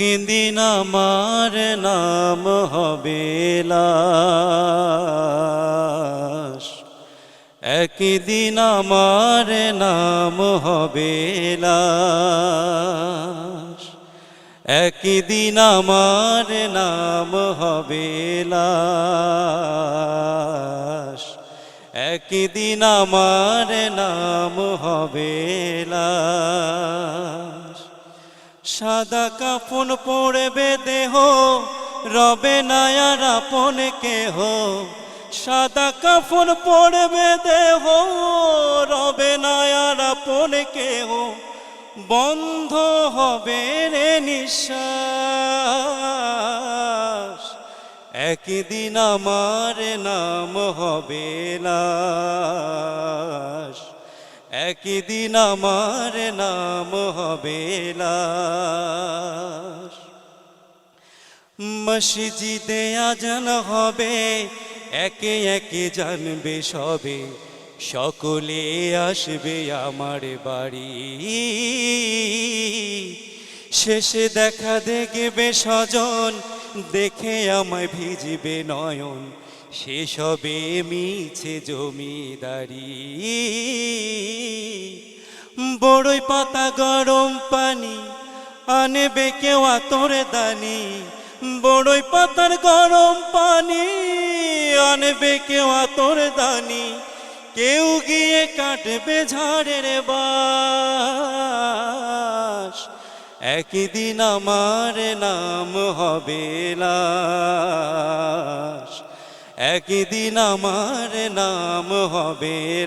একদিন আমার নাম হবে লাশ। একদিন আমার নাম হবে লাশ। একদিন আমার নাম হবে লাশ। একদিন আমার নাম হবে লাশ। সাদা কাফন পড়বে দেহ, রবে নায়ার আপন কেহ। সাদা কাফন পড়বে দেহ, রবে নায়ার আপন কেহ। বন্ধ হবে রে নিঃশ্বাস, একদিন আমার নাম হবে লাশ। একদিন আমার নাম হবে লাশ। মসজিদে আজান হবে, একে একে জানবে সবে। সকলে আসবে আমার বাড়ি। শেষে দেখা দেখবে স্বজন, দেখে আমায় ভিজবে নয়ন। সেসবে মিছে জমিদারি। বড়ই পাতা গরম পানি, আনবে কেউ আতরে দানি। বড়ই পাতার গরম পানি, আনবে কেউ আতরে দানি। কেউ গিয়ে কাটবে ঝাড়ের বাস। একদিন আমার নাম হবে লাশ। একদিন আমার নাম হবে